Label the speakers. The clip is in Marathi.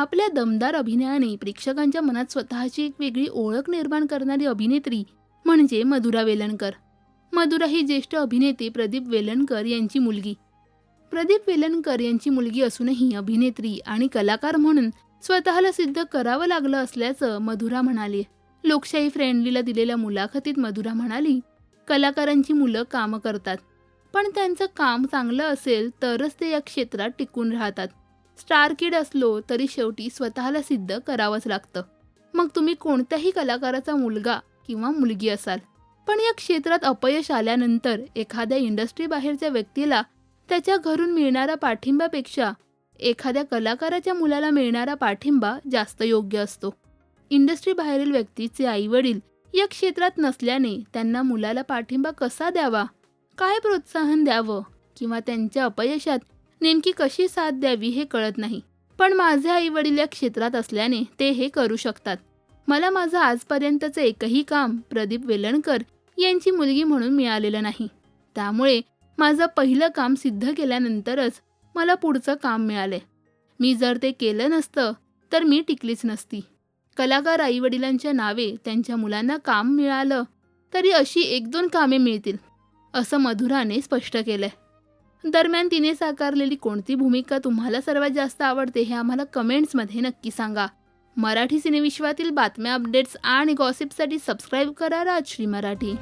Speaker 1: आपल्या दमदार अभिनयाने प्रेक्षकांच्या मनात स्वतःची एक वेगळी ओळख निर्माण करणारी अभिनेत्री म्हणजे मधुरा वेलणकर. मधुरा ही ज्येष्ठ अभिनेते प्रदीप वेलणकर यांची मुलगी. प्रदीप वेलणकर यांची मुलगी असूनही अभिनेत्री आणि कलाकार म्हणून स्वतःला सिद्ध करावं लागलं असल्याचं मधुरा म्हणाली. लोकशाही फ्रेंडलीला दिलेल्या मुलाखतीत मधुरा म्हणाली कलाकारांची मुलं कामं करतात. पण त्यांचं काम चांगलं असेल तरच ते या क्षेत्रात टिकून राहतात. स्टार किड असलो तरी शेवटी स्वतःला सिद्ध करावंच लागतं. मग तुम्ही कोणत्याही कलाकाराचा मुलगा किंवा मुलगी असाल. पण या क्षेत्रात अपयश आल्यानंतर एखाद्या इंडस्ट्री बाहेरच्या व्यक्तीला त्याच्या घरून मिळणारा पाठिंबापेक्षा एखाद्या कलाकाराच्या मुलाला मिळणारा पाठिंबा जास्त योग्य असतो. इंडस्ट्री बाहेरील व्यक्तीचे आईवडील या क्षेत्रात नसल्याने त्यांना मुलाला पाठिंबा कसा द्यावा? काय प्रोत्साहन द्यावं? किंवा त्यांच्या अपयशात नेमकी कशी साथ द्यावी हे कळत नाही. पण माझे आई वडील या क्षेत्रात असल्याने ते हे करू शकतात. मला माझं आजपर्यंतचं एकही काम प्रदीप वेलणकर यांची मुलगी म्हणून मिळालेलं नाही. त्यामुळे माझं पहिलं काम सिद्ध केल्यानंतरच मला पुढचं काम मिळाले. मी जर ते केलं नसतं तर मी टिकलीच नसती. कलाकार आईवडिलांच्या नावे त्यांच्या मुलांना काम मिळालं तरी अशी एक दोन कामे मिळतील असं मधुराने स्पष्ट केलंय. दरम्यान तिने साकारलेली कोणती भूमिका तुम्हाला सर्वात जास्त आवडते हे आम्हाला कमेंट्समध्ये नक्की सांगा. मराठी सिनेविश्वातील बातम्या अपडेट्स आणि गॉसिपसाठी सबस्क्राईब करा राजश्री मराठी.